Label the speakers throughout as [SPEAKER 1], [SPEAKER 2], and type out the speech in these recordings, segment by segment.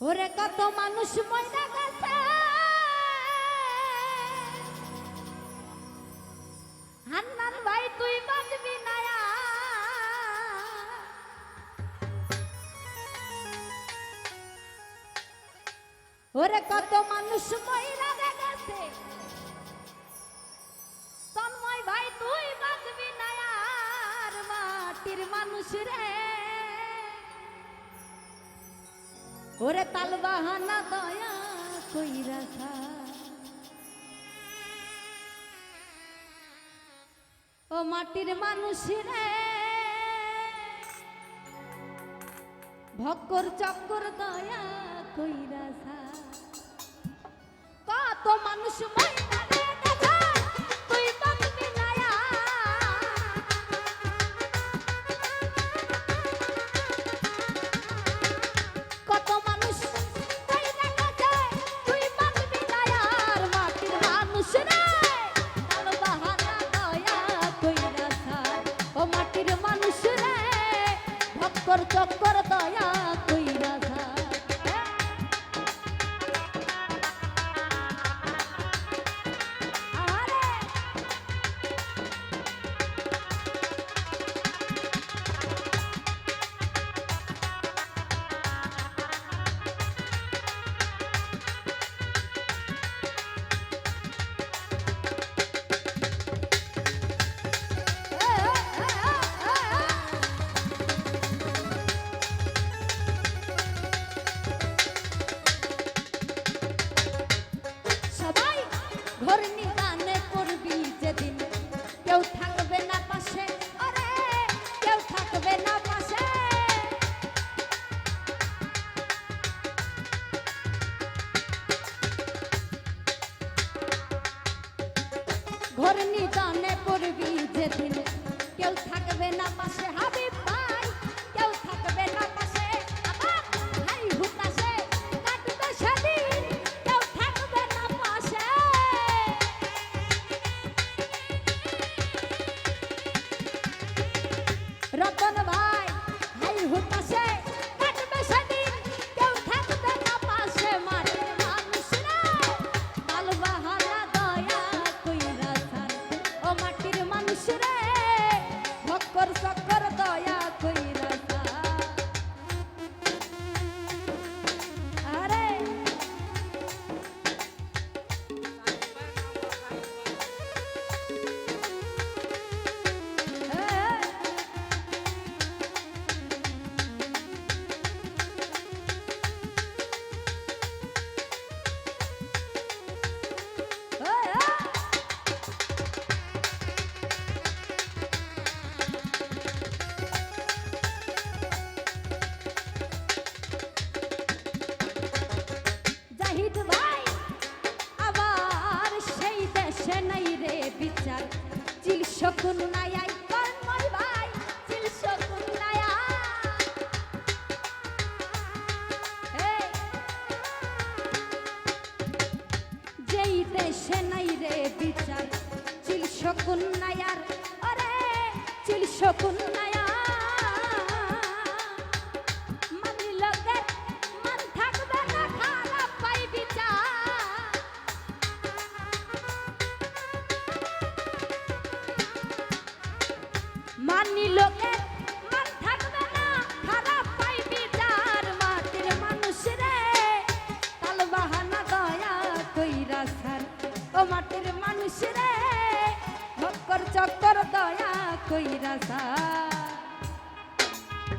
[SPEAKER 1] ওরে কত মানুষ ময়না গেছে। হান্নান ভাই, তুই বাঁচবি না ওরে কত মানুষ ময়রা গেছে। তন্ময় ভাই, তুই বাঁচবি না মাটির মানুষ রে। ওরে তালবাহানা দয়া কই রাখা ও মাটির মানুষ রে ভক্কর চক্কর দয়া কই রাখা কত মানুষ মাই ঘর নিদানে পড়বি যেদিন। কেউ থাকবে না পাশে হাবিব সকল নায়াই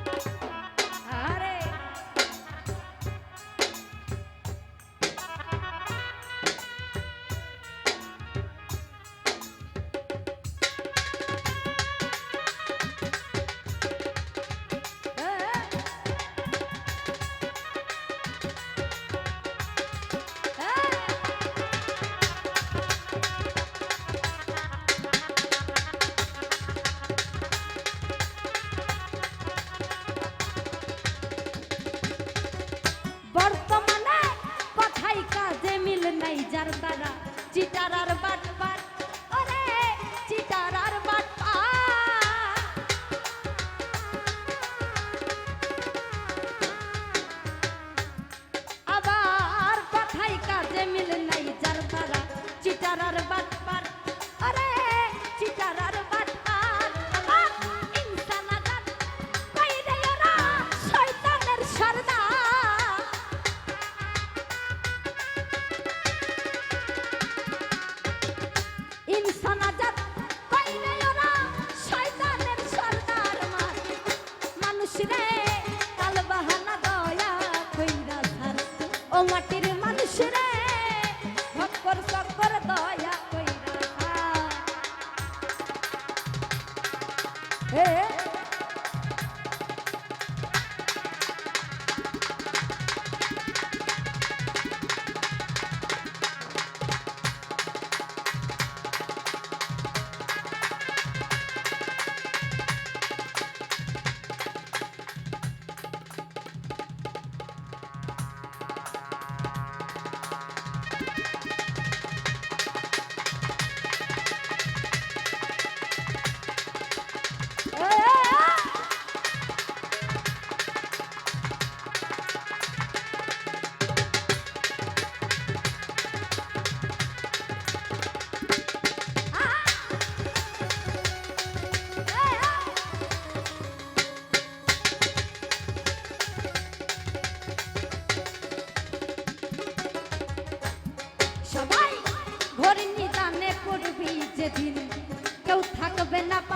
[SPEAKER 1] you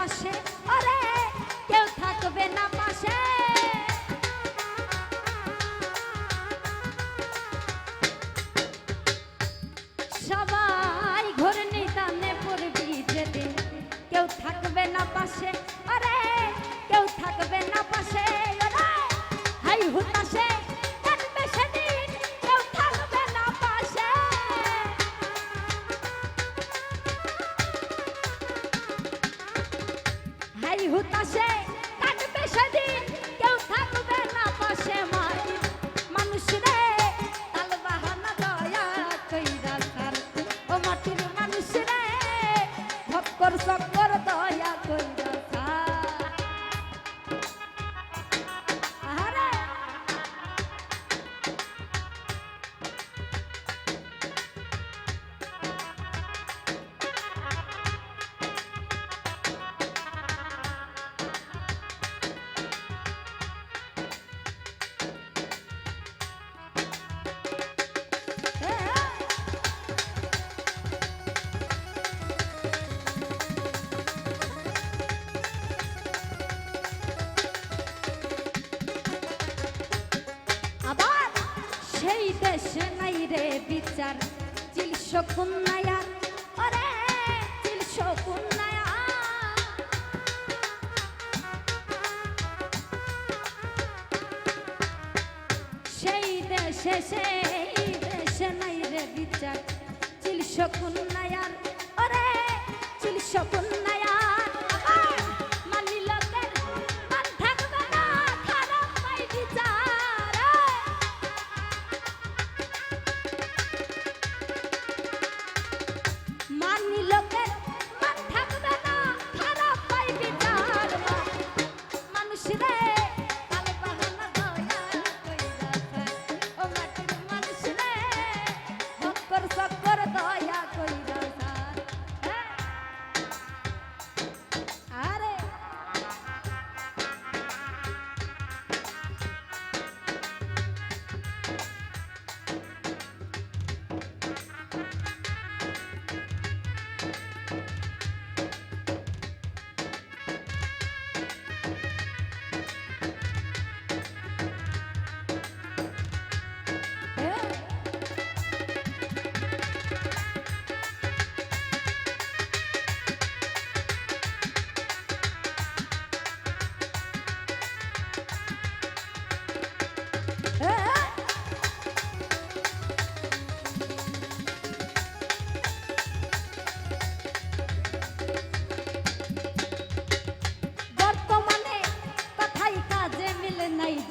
[SPEAKER 1] আসে সেই হুতাশে কাটবে সেদিন। সেই দেশে নাই রে বিচার। চিল শকুন নায়ার ওরে চিল শকুন সেই দেশে সেই দেশে নাই রে বিচার। চিল শকুন নায়ার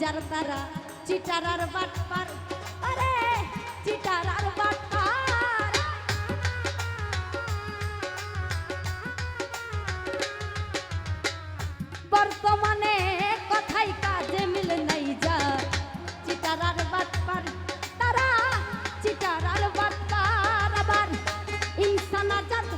[SPEAKER 1] চিটার তারা চিটার আর বাটপার। আরে চিটার আর বাটপার। বর্তমানে কথাই কাজে মিলে নাই যা। চিটার আর বাটপার, তারা চিটার আর বাটপার। আবার ইনসানা জাত